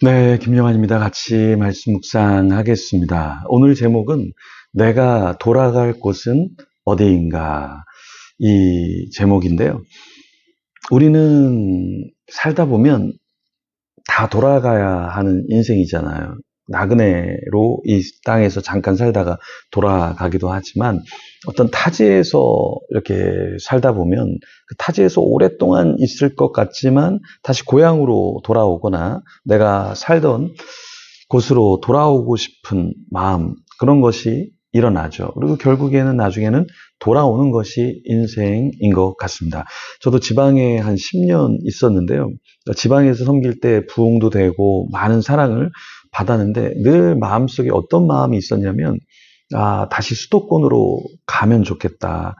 네, 김영환입니다. 같이 말씀 묵상하겠습니다. 오늘 제목은 내가 돌아갈 곳은 어디인가 이 제목인데요. 우리는 살다 보면 다 돌아가야 하는 인생이잖아요. 나그네로 이 땅에서 잠깐 살다가 돌아가기도 하지만 어떤 타지에서 이렇게 살다 보면 그 타지에서 오랫동안 있을 것 같지만 다시 고향으로 돌아오거나 내가 살던 곳으로 돌아오고 싶은 마음 그런 것이 일어나죠. 그리고 결국에는 나중에는 돌아오는 것이 인생인 것 같습니다. 저도 지방에 한 10년 있었는데요. 지방에서 섬길 때 부흥도 되고 많은 사랑을 받았는데 늘 마음속에 어떤 마음이 있었냐면 아, 다시 수도권으로 가면 좋겠다.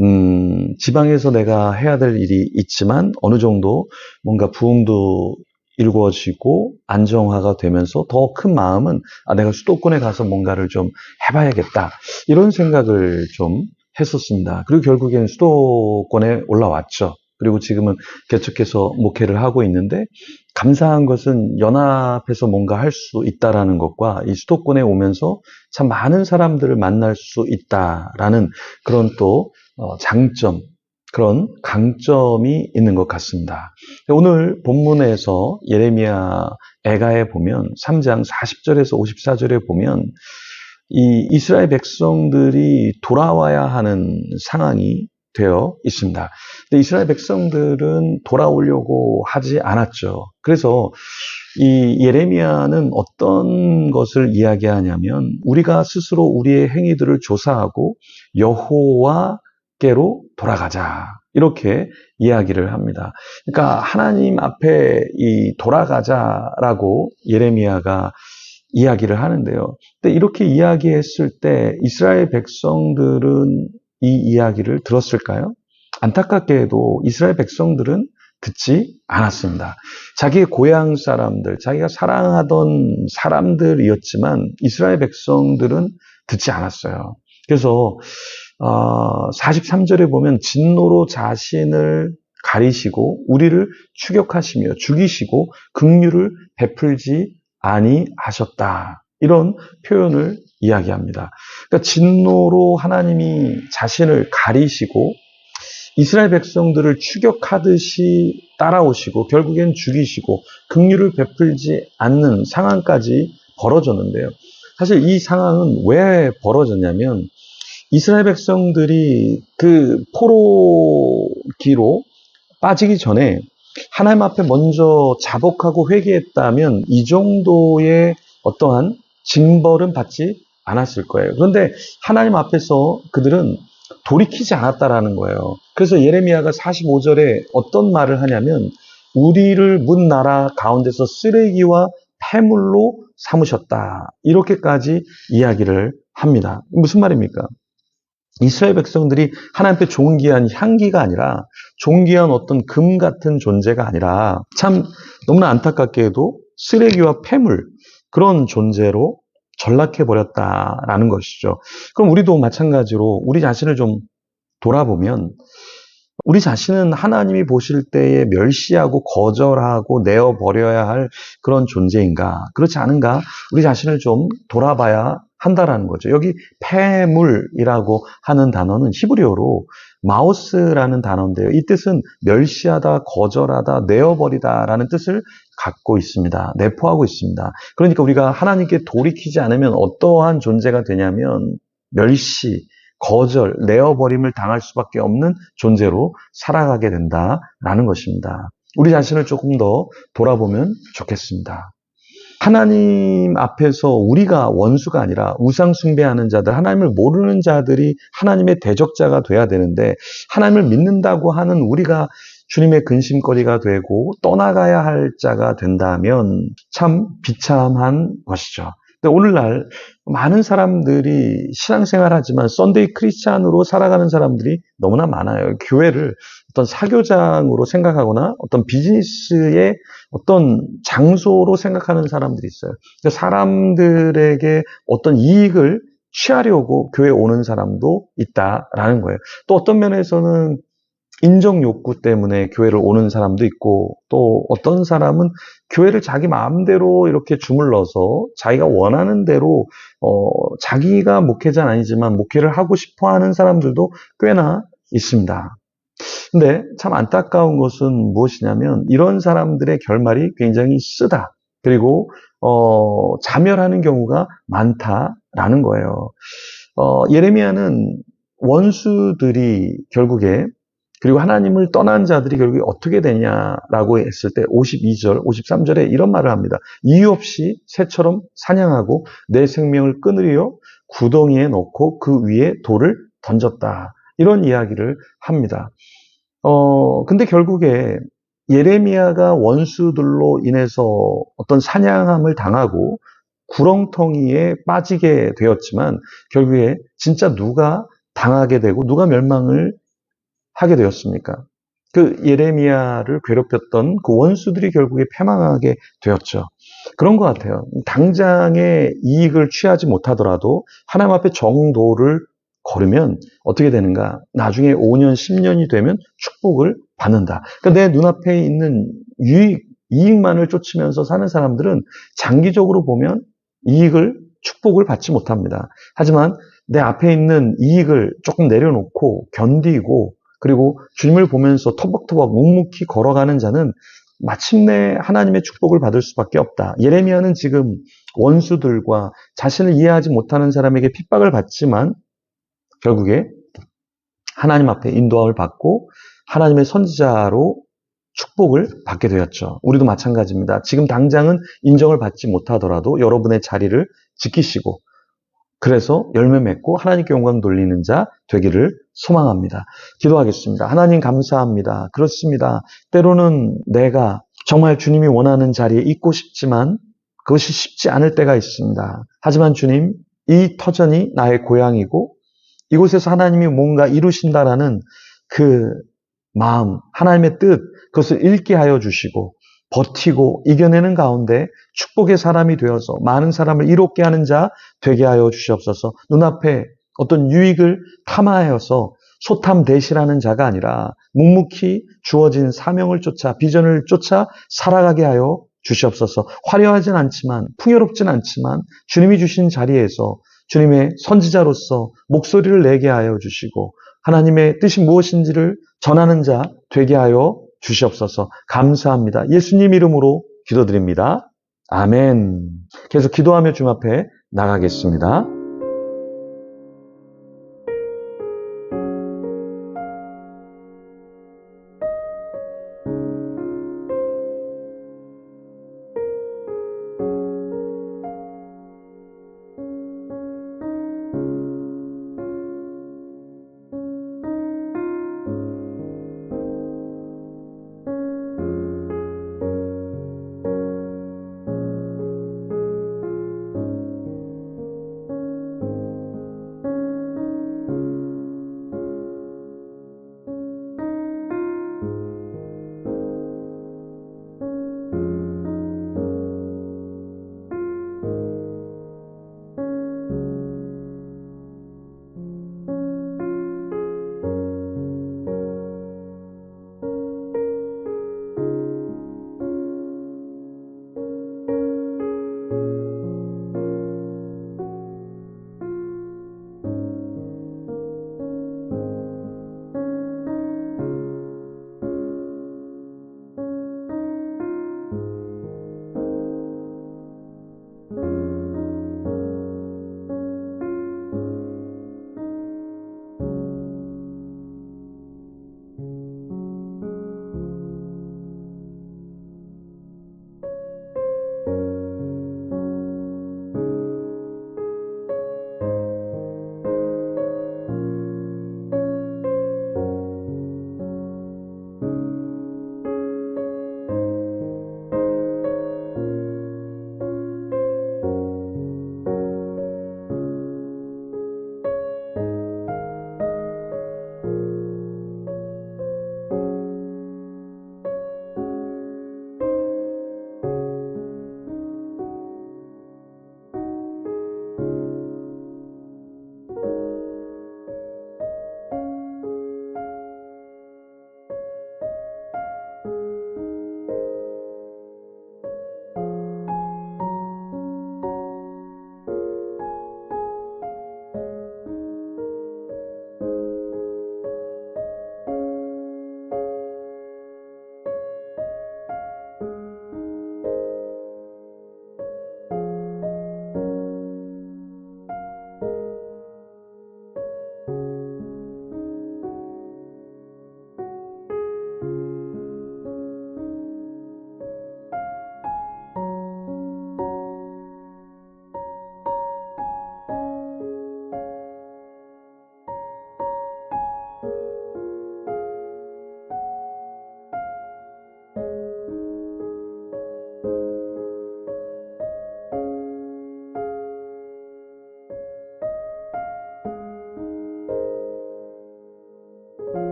음, 지방에서 내가 해야 될 일이 있지만 어느 정도 뭔가 부흥도 일궈지고 안정화가 되면서 더 큰 마음은 아, 내가 수도권에 가서 뭔가를 좀 해봐야겠다. 이런 생각을 좀 했었습니다. 그리고 결국엔 수도권에 올라왔죠. 그리고 지금은 개척해서 목회를 하고 있는데 감사한 것은 연합해서 뭔가 할 수 있다라는 것과 이 수도권에 오면서 참 많은 사람들을 만날 수 있다라는 그런 또 어, 장점, 그런 강점이 있는 것 같습니다. 오늘 본문에서 예레미야 애가에 보면 3장 40절에서 54절에 보면 이 이스라엘 백성들이 돌아와야 하는 상황이 되어 있습니다. 근데 이스라엘 백성들은 돌아오려고 하지 않았죠. 그래서 이 예레미야는 어떤 것을 이야기하냐면 우리가 스스로 우리의 행위들을 조사하고 여호와께로 돌아가자. 이렇게 이야기를 합니다. 그러니까 하나님 앞에 이 돌아가자라고 예레미야가 이야기를 하는데요. 근데 이렇게 이야기했을 때 이스라엘 백성들은 이 이야기를 들었을까요? 안타깝게도 이스라엘 백성들은 듣지 않았습니다. 자기의 고향 사람들, 자기가 사랑하던 사람들이었지만 이스라엘 백성들은 듣지 않았어요. 그래서 어, 43절에 보면 진노로 자신을 가리시고 우리를 추격하시며 죽이시고 긍휼을 베풀지 아니하셨다. 이런 표현을 이야기합니다. 그러니까 진노로 하나님이 자신을 가리시고 이스라엘 백성들을 추격하듯이 따라오시고 결국엔 죽이시고 긍휼을 베풀지 않는 상황까지 벌어졌는데요. 사실 이 상황은 왜 벌어졌냐면 이스라엘 백성들이 그 포로기로 빠지기 전에 하나님 앞에 먼저 자복하고 회개했다면 이 정도의 어떠한 징벌은 받지 않았을 거예요. 그런데 하나님 앞에서 그들은 돌이키지 않았다라는 거예요. 그래서 예레미야가 45절에 어떤 말을 하냐면 우리를 문 나라 가운데서 쓰레기와 폐물로 삼으셨다. 이렇게까지 이야기를 합니다. 무슨 말입니까? 이스라엘 백성들이 하나님 앞에 존귀한 향기가 아니라 존귀한 어떤 금 같은 존재가 아니라 참 너무나 안타깝게도 쓰레기와 폐물 그런 존재로 전락해 버렸다라는 것이죠. 그럼 우리도 마찬가지로 우리 자신을 좀 돌아보면 우리 자신은 하나님이 보실 때에 멸시하고 거절하고 내어버려야 할 그런 존재인가? 그렇지 않은가? 우리 자신을 좀 돌아봐야 한다라는 거죠. 여기 폐물이라고 하는 단어는 히브리어로 마우스라는 단어인데요. 이 뜻은 멸시하다, 거절하다, 내어버리다라는 뜻을 갖고 있습니다. 내포하고 있습니다. 그러니까 우리가 하나님께 돌이키지 않으면 어떠한 존재가 되냐면 멸시, 거절, 내어버림을 당할 수밖에 없는 존재로 살아가게 된다라는 것입니다. 우리 자신을 조금 더 돌아보면 좋겠습니다. 하나님 앞에서 우리가 원수가 아니라 우상 숭배하는 자들, 하나님을 모르는 자들이 하나님의 대적자가 돼야 되는데 하나님을 믿는다고 하는 우리가 주님의 근심거리가 되고 떠나가야 할 자가 된다면 참 비참한 것이죠. 오늘날 많은 사람들이 신앙생활 하지만 썬데이 크리스찬으로 살아가는 사람들이 너무나 많아요. 교회를 어떤 사교장으로 생각하거나 어떤 비즈니스의 어떤 장소로 생각하는 사람들이 있어요. 사람들에게 어떤 이익을 취하려고 교회에 오는 사람도 있다라는 거예요. 또 어떤 면에서는 인정 욕구 때문에 교회를 오는 사람도 있고 또 어떤 사람은 교회를 자기 마음대로 이렇게 주물러서 자기가 원하는 대로 어, 자기가 목회자는 아니지만 목회를 하고 싶어 하는 사람들도 꽤나 있습니다. 근데 참 안타까운 것은 무엇이냐면 이런 사람들의 결말이 굉장히 쓰다. 그리고 어, 자멸하는 경우가 많다라는 거예요. 어, 예레미야는 원수들이 결국에 그리고 하나님을 떠난 자들이 결국에 어떻게 되냐라고 했을 때 52절, 53절에 이런 말을 합니다. 이유 없이 새처럼 사냥하고 내 생명을 끊으려 구덩이에 넣고 그 위에 돌을 던졌다. 이런 이야기를 합니다. 어, 근데 결국에 예레미야가 원수들로 인해서 어떤 사냥함을 당하고 구렁텅이에 빠지게 되었지만 결국에 진짜 누가 당하게 되고 누가 멸망을 하게 되었습니까? 그 예레미야를 괴롭혔던 그 원수들이 결국에 패망하게 되었죠. 그런 것 같아요. 당장의 이익을 취하지 못하더라도 하나님 앞에 정도를 걸으면 어떻게 되는가? 나중에 5년, 10년이 되면 축복을 받는다. 그러니까 내 눈앞에 있는 유익, 이익만을 쫓으면서 사는 사람들은 장기적으로 보면 이익을, 축복을 받지 못합니다. 하지만 내 앞에 있는 이익을 조금 내려놓고 견디고 그리고 주님을 보면서 터벅터벅 묵묵히 걸어가는 자는 마침내 하나님의 축복을 받을 수밖에 없다. 예레미야는 지금 원수들과 자신을 이해하지 못하는 사람에게 핍박을 받지만 결국에 하나님 앞에 인도함을 받고 하나님의 선지자로 축복을 받게 되었죠. 우리도 마찬가지입니다. 지금 당장은 인정을 받지 못하더라도 여러분의 자리를 지키시고 그래서 열매 맺고 하나님께 영광 돌리는 자 되기를 소망합니다. 기도하겠습니다. 하나님 감사합니다. 그렇습니다. 때로는 내가 정말 주님이 원하는 자리에 있고 싶지만 그것이 쉽지 않을 때가 있습니다. 하지만 주님, 이 터전이 나의 고향이고 이곳에서 하나님이 뭔가 이루신다라는 그 마음, 하나님의 뜻, 그것을 읽게 하여 주시고 버티고 이겨내는 가운데 축복의 사람이 되어서 많은 사람을 이롭게 하는 자 되게 하여 주시옵소서. 눈앞에 어떤 유익을 탐하여서 소탐 대실하는 자가 아니라 묵묵히 주어진 사명을 쫓아 비전을 쫓아 살아가게 하여 주시옵소서. 화려하진 않지만 풍요롭진 않지만 주님이 주신 자리에서 주님의 선지자로서 목소리를 내게 하여 주시고 하나님의 뜻이 무엇인지를 전하는 자 되게 하여 주시옵소서. 감사합니다. 예수님 이름으로 기도드립니다. 아멘. 계속 기도하며 주님 앞에 나가겠습니다.